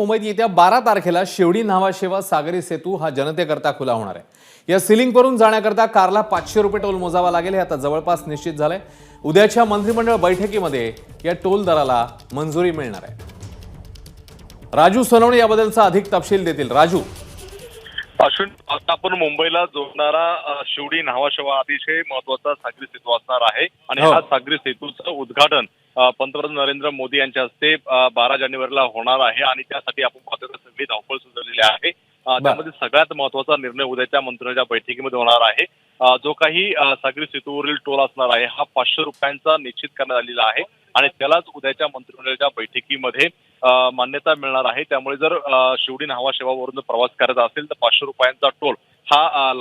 मुंबईत येत्या बारा तारखेला शेवडी न्हावाशेवा सागरी सेतू हा जनतेकरता खुला होणार आहे. या सिलिंगवरून जाण्याकरता कारला पाचशे रुपये टोल मोजावा लागेल हे आता जवळपास निश्चित झालंय. उद्याच्या मंत्रिमंडळ बैठकीमध्ये या टोल दराला मंजुरी मिळणार आहे. राजू सोनवणे याबद्दलचा अधिक तपशील देतील. राजू. अश्विन आता आपण मुंबईला जोडणारा शिवडी न्हावाशेवा अतिशय महत्त्वाचा सागरी सेतू असणार आहे. आणि हो. हा सागरी सेतूचं उद्घाटन पंतप्रधान नरेंद्र मोदी यांच्या हस्ते बारा जानेवारीला होणार आहे आणि त्यासाठी आपण पाहतो सगळी धावपळ सुरू झालेली आहे त्यामध्ये सगळ्यात महत्त्वाचा निर्णय उद्याच्या मंत्रिमंडळाच्या बैठकीमध्ये होणार आहे. जो काही सागरी सेतूवरील टोल असणार आहे हा पाचशे रुपयांचा निश्चित करण्यात आलेला आहे आणि त्यालाच उद्याच्या मंत्रिमंडळाच्या बैठकीमध्ये मान्यता मिळणार आहे. त्यामुळे जर शिवडी न्हावा सेवावरून जर प्रवास करायचा असेल तर पाचशे रुपयांचा टोल हा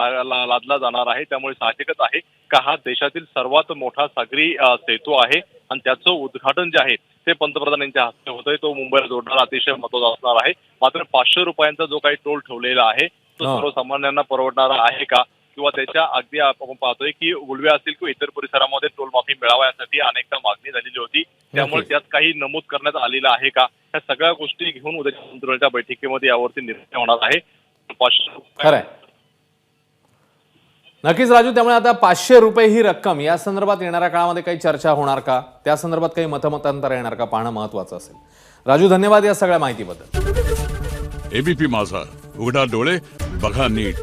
लादला जाणार आहे. त्यामुळे साहजिकच आहे का हा देशातील सर्वात मोठा सागरी सेतू आहे. आणि त्याचं उद्घाटन जे आहे ते पंतप्रधान यांच्या हस्ते होतंय. तो मुंबईला जोडणारा अतिशय महत्त्वाचा असणार आहे. मात्र पाचशे रुपयांचा जो काही टोल ठेवलेला आहे तो. सर्वसामान्यांना परवडणारा आहे का? किंवा त्याच्या अगदी आपण पाहतोय की उलव्या असतील किंवा इतर परिसरामध्ये टोल माफी मिळावा यासाठी अनेकदा मागणी झालेली होती. त्यामुळे. त्यात काही नमूद करण्यात आलेलं आहे का? ह्या सगळ्या गोष्टी घेऊन उद्या मंत्रिमंडळाच्या बैठकीमध्ये यावरती निर्णय होणार आहे. पाचशे नक्कीच राजू त्यामुळे आता पाचशे रुपये ही रक्कम या संदर्भात येणाऱ्या काळामध्ये काही चर्चा होणार का? त्या संदर्भात काही मतमतांतर येणार का? पाहणं महत्वाचं असेल. राजू धन्यवाद या सगळ्या माहितीबद्दल. एबीपी माझा उघडा डोळे बघा नीट.